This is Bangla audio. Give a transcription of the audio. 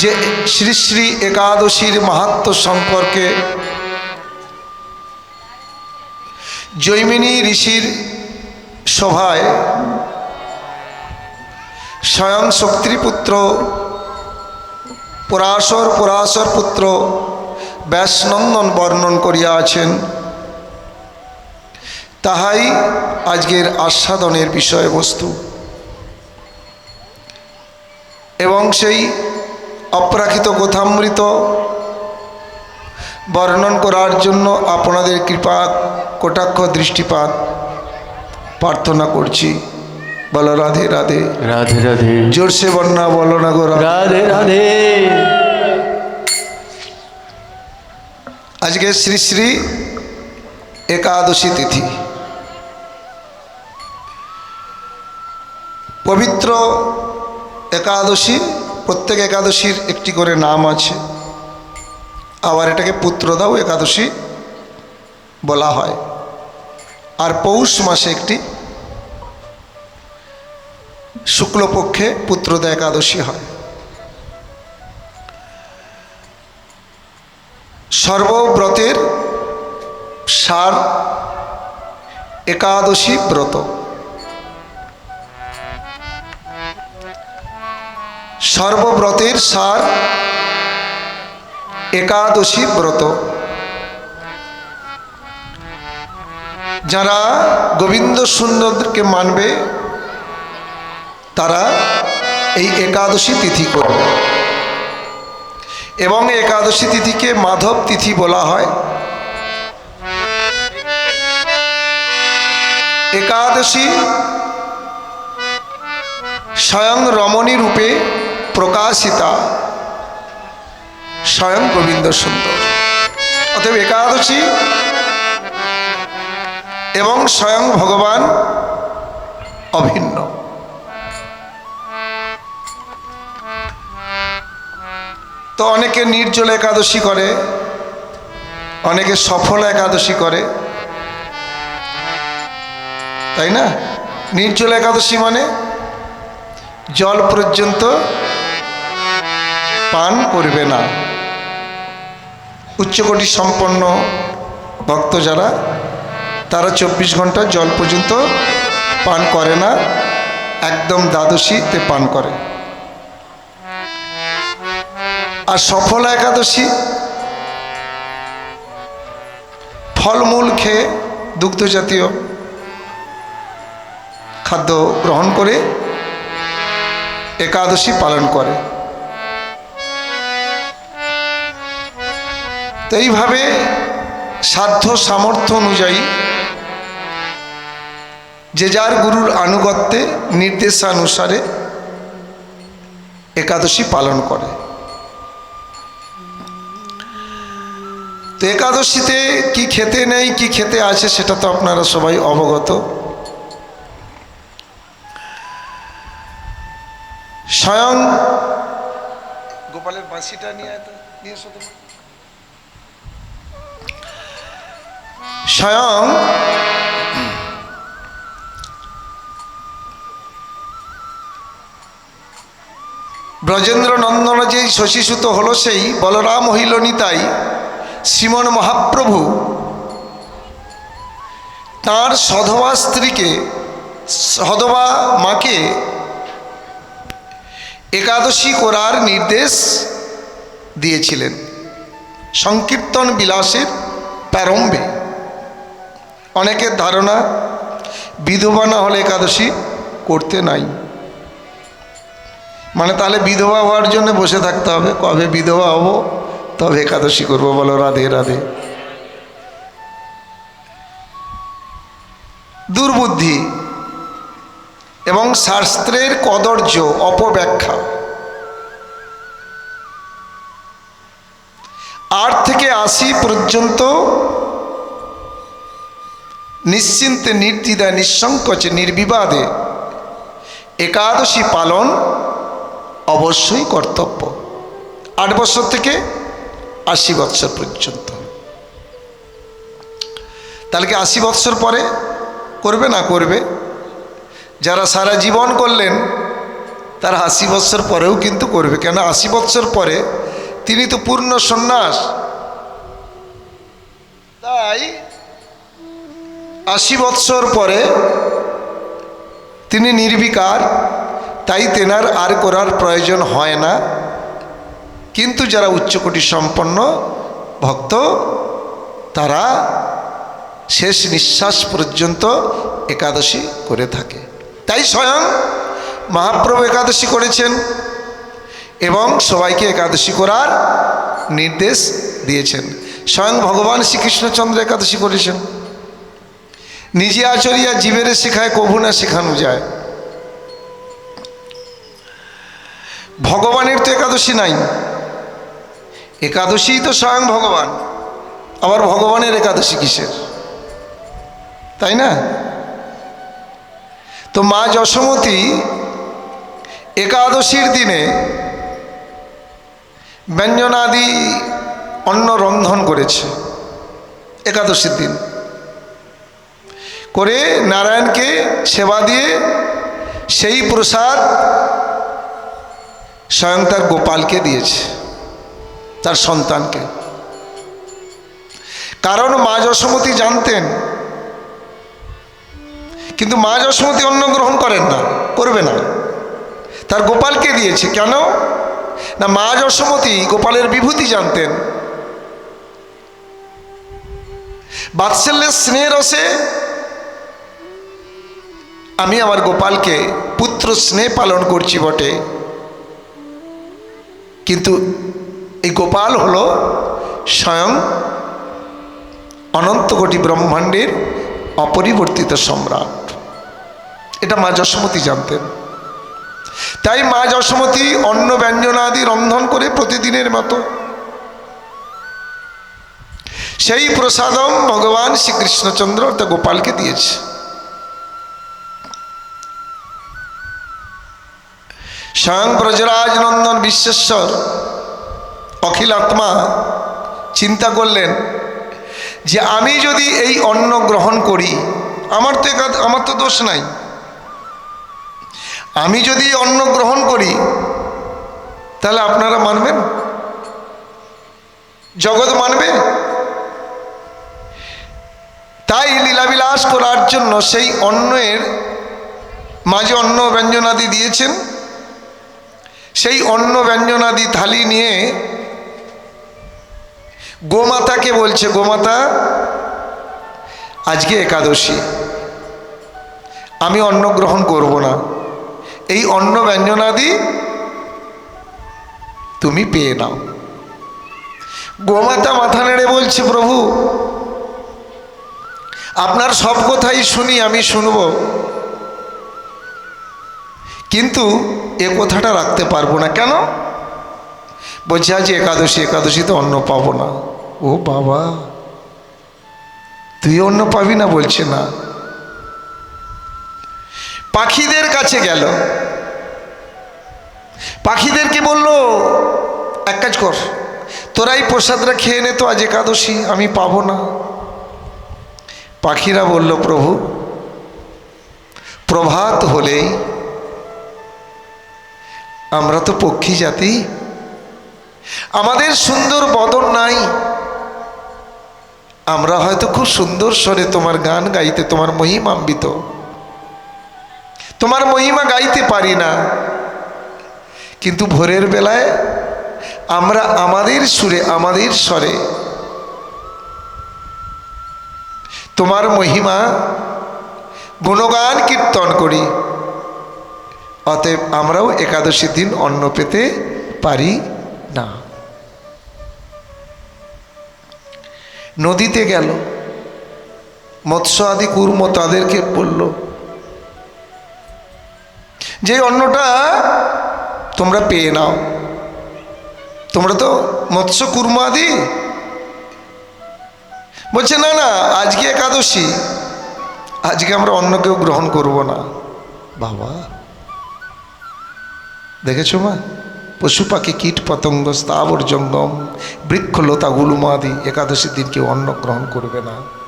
যে শ্রী শ্রী একাদশীর মাহাত্ম সম্পর্কে জৈমিনী ঋষির সভায় স্বয়ং শক্তিপুত্র, পরাশর পরাশর পুত্র ব্যাসনন্দন বর্ণন করিয়া আছেন তাহাই আজকের আস্বাদনের বিষয়বস্তু। এবং সেই অপ্রাকৃত কথামৃত বর্ণন করার জন্য আপনাদের কৃপা কটাক্ষ দৃষ্টিপাত প্রার্থনা করছি। বলো রাধে রাধে। রাধে রাধে। জোরসে বন্যা বলো না গো রাধে। রাধে রাধে। আজকে শ্রী শ্রী একাদশী তিথি। পবিত্র একাদশী প্রত্যেক একাদশীর একটি করে নাম আছে। আবার এটাকে পুত্রদাও একাদশী বলা হয়। আর পৌষ মাসে একটি শুক্লপক্ষে পুত্রদা একাদশী হয়। সর্বব্রতের সার একাদশী ব্রত। সর্বব্রতের সার একাদশী ব্রত। যারা গোবিন্দ সুন্দরকে মানবে, তারা এই একাদশী তিথি করবে। এবং একাদশী তিথিকে মাধব তিথি বলা হয়। একাদশী স্বয়ং রমণী রূপে প্রকাশিতা স্বয়ং গোবিন্দ সুন্দর। অতএব একাদশী এবং স্বয়ং ভগবান অভিন্ন। তো অনেকে নির্জল একাদশী করে, অনেকে সফল একাদশী করে। তাই না? নির্জল একাদশী মানে জল পর্যন্ত পান করবে না। উচ্চকোটি সম্পন্ন ভক্ত যারা, তারা চব্বিশ ঘণ্টা জল পর্যন্ত পান করে না, একদম দ্বাদশীতে পান করে। আর সফল একাদশী, ফলমূল খেয়ে দুগ্ধ জাতীয় খাদ্য গ্রহণ করে একাদশী পালন করে। তো এইভাবে সাধ্য সামর্থ্য অনুযায়ী যে যার গুরুর আনুগত্যে নির্দেশানুসারে একাদশী পালন করে। তো একাদশীতে কি খেতে নেই, কি খেতে আছে সেটা তো আপনারা সবাই অবগত। স্বয়ং গোপালের বাঁশিটা নিয়ে নিয়ে স্বয়ং ব্রজেন্দ্র নন্দন যেই শশীসূত হলো সেই বলরাম হইল নিতাই শ্রীমন মহাপ্রভু তার সধবা স্ত্রীকে, সধবা মাকে একাদশী করার নির্দেশ দিয়েছিলেন। সংকীর্তন বিলাসের প্রারম্ভে। অনেকের ধারণা, বিধবা না হলে একাদশী করতে নাই। মানে তাহলে বিধবা হওয়ার জন্য বসে থাকতে হবে, কবে বিধবা হব, তবে একাদশী করব বলো, রাধে রাধে। দুর্বুদ্ধি এবং শাস্ত্রের কদর্য, অপব্যাখ্যা। আট থেকে আশি পর্যন্ত নিশ্চিন্তে, নির্দ্বিধায়, নিঃসংকোচে, নির্বিবাদে একাদশী পালন অবশ্যই কর্তব্য। আট বছর থেকে আশি বৎসর পর্যন্ত। তাহলে কি আশি বৎসর পরে করবে না করবে? যারা সারা জীবন করলেন, তার আশি বৎসর পরেও কিন্তু করবে। কেন আশি বৎসর পরে তিনি তো পূর্ণ সন্ন্যাস। তাই আশি বৎসর পরে তিনি নির্বিকার, তাই তেনার আর করার প্রয়োজন হয় না। কিন্তু যারা উচ্চকোটি সম্পন্ন ভক্ত, তারা শেষ নিঃশ্বাস পর্যন্ত একাদশী করে থাকে। তাই স্বয়ং মহাপ্রভু একাদশী করেছেন এবং সবাইকে একাদশী করার নির্দেশ দিয়েছেন। স্বয়ং ভগবান শ্রীকৃষ্ণচন্দ্র একাদশী করেছেন। নিজে আচরিয়া জীবেরে শেখায় কভু না শেখানো যায়। ভগবানের তো একাদশী নাই। একাদশী তো স্বয়ং ভগবান, আবার ভগবানের একাদশী কিসের? তাই না? তো মা যশোমতী একাদশীর দিনে ব্যঞ্জনাদি অন্ন রন্ধন করেছে, একাদশীর দিন। করে নারায়ণকে সেবা দিয়ে সেই প্রসাদ স্বয়ং তার গোপালকে দিয়েছে, তার সন্তানকে। কারণ মা যশোমতী জানতেন, কিন্তু মা যশোমতী অন্ন গ্রহণ করেন না, করবে না। তার গোপালকে দিয়েছে, কেন? না, মা যশোমতী গোপালের বিভূতি জানতেন। বাৎসল্যের স্নেহ রসে আমি আমার গোপালকে পুত্র স্নেহ পালন করছি বটে। কিন্তু এই গোপাল হল স্বয়ং অনন্ত কোটি ব্রহ্মাণ্ডের অপরিবর্তিত সম্রাট। এটা মা যশোমতী জানতেন। তাই মা যশোমতী অন্ন ব্যঞ্জনাদি রন্ধন করে প্রতিদিনের মতো সেই প্রসাদম ভগবান শ্রীকৃষ্ণচন্দ্র তা গোপালকে দিয়েছে। স্বয়ং ব্রজরাজ নন্দন বিশ্বেশ্বর, অখিল আত্মা চিন্তা করলেন যে আমি যদি এই অন্ন গ্রহণ করি, আমার তো আমার তো দোষ নাই। আমি যদি অন্ন গ্রহণ করি, তাহলে আপনারা মানবেন? জগৎ মানবে? তাই লীলাবিলাস করার জন্য সেই অন্নের মাঝে অন্ন ব্যঞ্জনাদি দিয়েছেন। সেই অন্ন ব্যঞ্জনাদি থালি নিয়ে গোমাতাকে বলছে, গোমাতা, আজকে একাদশী। আমি অন্ন গ্রহণ করব না। এই অন্ন ব্যঞ্জনাদি তুমি পেয়ে নাও। গোমাতা মাথা নেড়ে বলছে, প্রভু, আপনার সব কথাই শুনি, আমি শুনব। কিন্তু এ কথাটা রাখতে পারব না। কেন? বলছে, আজ একাদশী, একাদশীতে অন্ন পাবো না। ও বাবা, তুই অন্ন পাবি না বলছে না। পাখিদের কাছে গেল। পাখিদেরকে বলল, এক কাজ কর তোরাই প্রসাদরা খেয়ে নে তো, আজ একাদশী, আমি পাবো না। পাখিরা বলল, প্রভু, প্রভাত হলেই আমরা তো পক্ষী জাতি। আমাদের সুন্দর বদন নাই। আমরা হয়তো খুব সুন্দর স্বরে তোমার গান গাইতে, তোমার মহিমাম্বিত তোমার মহিমা গাইতে পারি না। কিন্তু ভোরের বেলায় আমরা আমাদের সুরে, আমাদের স্বরে তোমার মহিমা গুণগান কীর্তন করি। অতএব আমরাও একাদশী দিন অন্ন পেতে পারি না। নদীতে গেল, মৎস্য আদি কুর্ম তাদেরকে বলল, যে অন্নটা তোমরা পেয়ে নাও, তোমরা তো মৎস্য কুর্ম আদি? বলছে, না না, আজকে একাদশী, আজকে আমরা অন্য কেউ গ্রহণ করব না। বাবা দেখেছ মা? পশু পাখি, কীট পতঙ্গ, স্থাবর জঙ্গম, বৃক্ষলতা, গুলুমাদি, একাদশীর দিন কেউ অন্ন গ্রহণ করবে না।